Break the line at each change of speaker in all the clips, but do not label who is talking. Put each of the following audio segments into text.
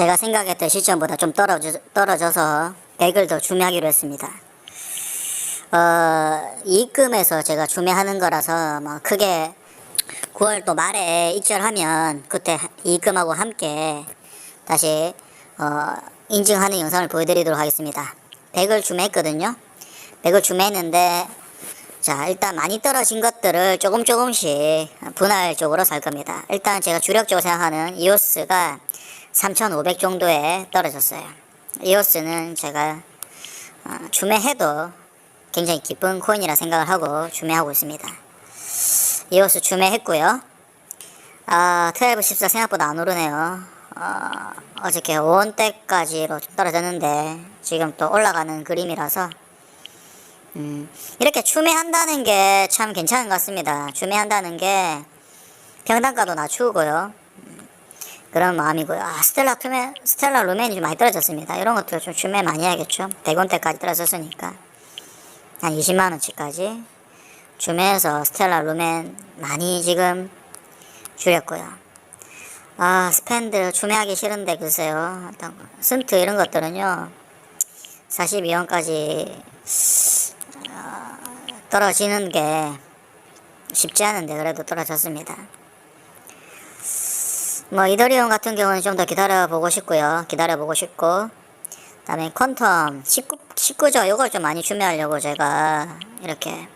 제가 생각했던 시점보다 좀 떨어져, 떨어져서 100을 더 주매하기로 했습니다. 어, 입금해서 제가 주매하는 거라서 뭐 크게 9월 또 말에 입절하면 그때 입금하고 함께 다시 어, 인증하는 영상을 보여드리도록 하겠습니다. 100을 주매했거든요. 100을 주매했는데 자 일단 많이 떨어진 것들을 조금 조금씩 분할적으로 살 겁니다. 일단 제가 주력적으로 생각하는 이오스가 3,500 정도에 떨어졌어요. 이오스는 제가 어, 주매해도 굉장히 기쁜 코인이라 생각을 하고 주매하고 있습니다. 이오스 주매했고요. 아, 12, 14 생각보다 안 오르네요. 어, 어저께 5원대까지로 떨어졌는데 지금 또 올라가는 그림이라서 음, 이렇게 추매한다는 게 참 괜찮은 것 같습니다. 추매한다는 게 평단가도 낮추고요. 음, 그런 마음이고요. 아, 스텔라 투매, 스텔라 루멘이 좀 많이 떨어졌습니다. 이런 것도 좀 추매 많이 해야겠죠. 100원대까지 떨어졌으니까. 한 20만원치까지. 주매해서 스텔라 루멘 많이 지금 줄였고요. 아, 스펜드 주매하기 싫은데 글쎄요. 일단 순트 이런 것들은요. 42원까지 떨어지는 게 쉽지 않은데 그래도 떨어졌습니다. 뭐 이더리움 같은 경우는 좀 더 기다려 보고 싶고요. 기다려 보고 싶고 그다음에 퀀텀 19 19죠. 이걸 좀 많이 주매하려고 제가 이렇게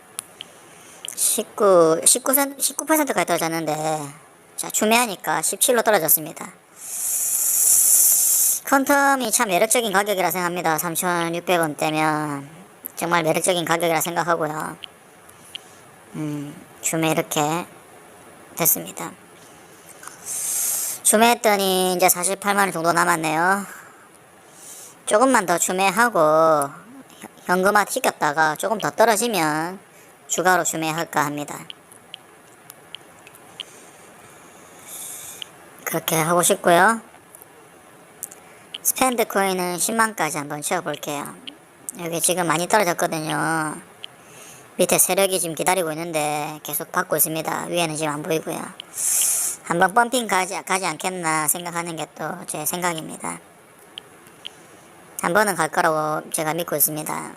19 19% 19%까지 떨어졌는데 자 주매하니까 17로 떨어졌습니다. 퀀텀이 참 매력적인 가격이라 생각합니다. 3,600원대면 정말 매력적인 가격이라 생각하고요. 음, 주매 이렇게 됐습니다. 주매했더니 이제 48만원 정도 남았네요. 조금만 더 주매하고 현- 현금화 시켰다가 조금 더 떨어지면 추가로 주매할까 합니다. 그렇게 하고 싶고요. 스펜드 코인은 10만까지 한번 채워볼게요. 여기 지금 많이 떨어졌거든요. 밑에 세력이 지금 기다리고 있는데 계속 받고 있습니다. 위에는 지금 안 보이고요. 한번 펌핑 가지, 가지 않겠나 생각하는 게 또 제 생각입니다. 한 번은 갈 거라고 제가 믿고 있습니다.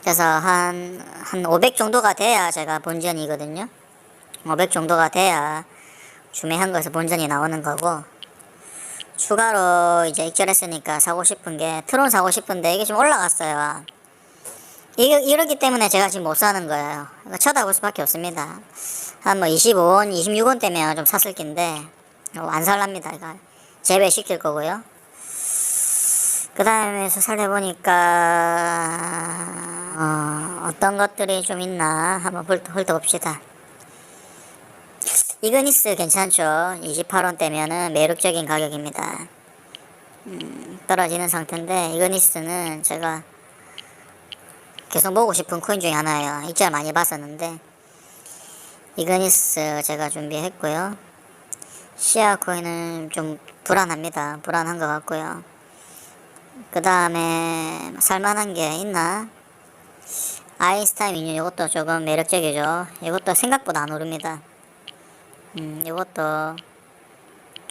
그래서 한, 한 500 정도가 돼야 제가 본전이거든요. 500 정도가 돼야 주매한 거에서 본전이 나오는 거고, 추가로 이제 익절했으니까 사고 싶은 게 트론 사고 싶은데 이게 지금 올라갔어요. 이 러기 때문에 제가 지금 못 사는 거예요. 이거 쳐다볼 수밖에 없습니다. 한 뭐 25원, 26원 때면 좀 샀을 낀데 안 살랍니다. 이거 재배시킬 거고요. 그 다음에서 살펴보니까 어, 어떤 것들이 좀 있나 한번 훑- 훑어봅시다. 이그니스 괜찮죠? 28원 대면은 매력적인 가격입니다. 음, 떨어지는 상태인데 이그니스는 제가 계속 보고 싶은 코인 중에 하나예요. 입절 많이 봤었는데 이그니스 제가 준비했고요. 시아 코인은 좀 불안합니다. 불안한 것 같고요. 그 다음에 살만한 게 있나? 아인스타인 인유 이것도 조금 매력적이죠. 이것도 생각보다 안 오릅니다. 음, 이것도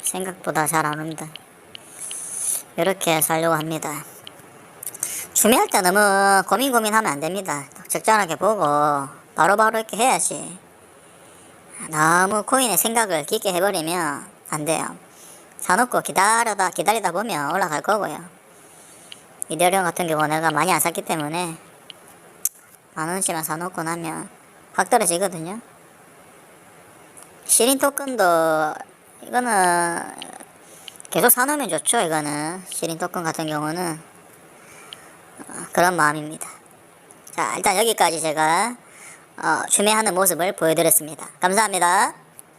생각보다 잘 안 옵니다. 이렇게 살려고 합니다. 주매할 때 너무 고민 고민하면 안 됩니다. 적절하게 보고 바로 바로 이렇게 해야지. 너무 코인의 생각을 깊게 해버리면 안 돼요. 사놓고 기다려다 기다리다 보면 올라갈 거고요. 이더리움 같은 경우 내가 많이 안 샀기 때문에 만 원씩만 사놓고 나면 확 떨어지거든요. 시린 토큰도 이거는 계속 사놓으면 좋죠. 이거는 시린 토큰 같은 경우는 어, 그런 마음입니다. 자 일단 여기까지 제가 어, 주매하는 모습을 보여드렸습니다. 감사합니다.